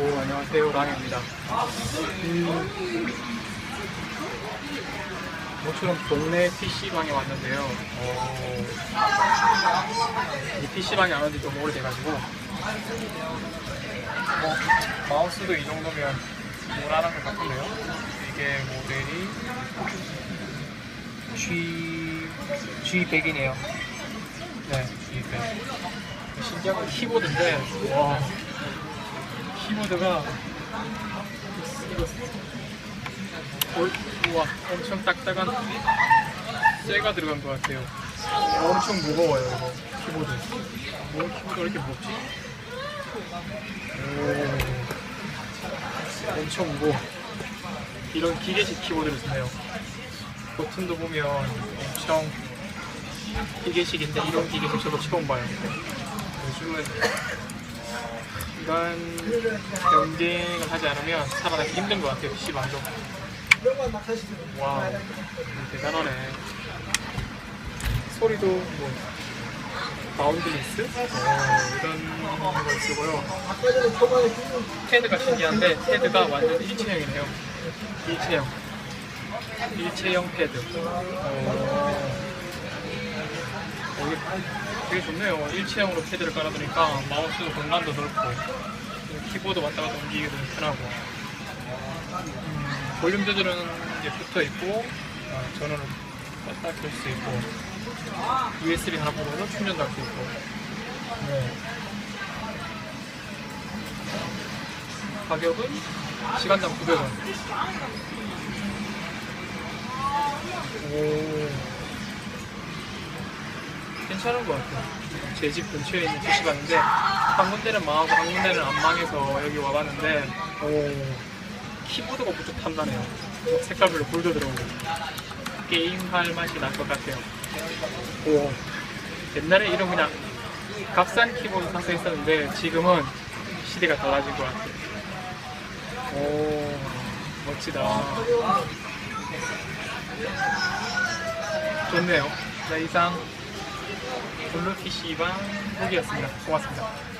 오, 안녕하세요. 랑입니다. 음, 모처럼 동네 PC방에 왔는데요. 어, 이 PC방에 안 온지 좀 오래돼가지고, 뭐, 마우스도 이 정도면 무난한 것 같은데요. 이게 모델이 G, G100이네요. 네, G100. 신기한 건 키보드인데, 와, 키보드가 우와 엄청 딱딱한 쇠가 들어간 것 같아요. 엄청 무거워요 이거 키보드. 뭐 키보드 왜 이렇게 무겁지? 오, 엄청 무거워. 이런 기계식 키보드를 쓰네요. 버튼도 보면 엄청 기계식인데 이런 기계식 저도 처음 봐요. 요즘은 이런 경쟁을 하지 않으면 살아남기 힘든 것 같아요 PC방도 와우. 대단하네. 소리도 뭐 바운드리스? 어, 이런 걸 쓰고요. 패드가 신기한데 패드가 완전 일체형이네요. 일체형. 일체형 패드. 어, 어, 이게 되게 좋네요. 일체형으로 패드를 깔아두니까 마우스도 공간도 넓고 키보드 왔다 갔다 움직이기도 편하고 음, 볼륨 조절은 이제 붙어 있고 어, 전원을 껐다 켤 수 있고 USB 하나 보고도 충전도 할 수 있고 네. 가격은 시간당 900원 오 괜찮은 것 같아요. 제 집 근처에 있는 PC방인데 한 군데는 망하고 한 군데는 안 망해서 여기 와봤는데 오 키보드가 무척 탐나네요. 색깔별로 불도 들어오고 게임할 맛이 날 것 같아요. 오 옛날에 이런 그냥 값싼 키보드 사서 있었는데 지금은 시대가 달라진 것 같아요. 오 멋지다. 좋네요. 네, 이상 블루 PC방 후기였습니다. 고맙습니다.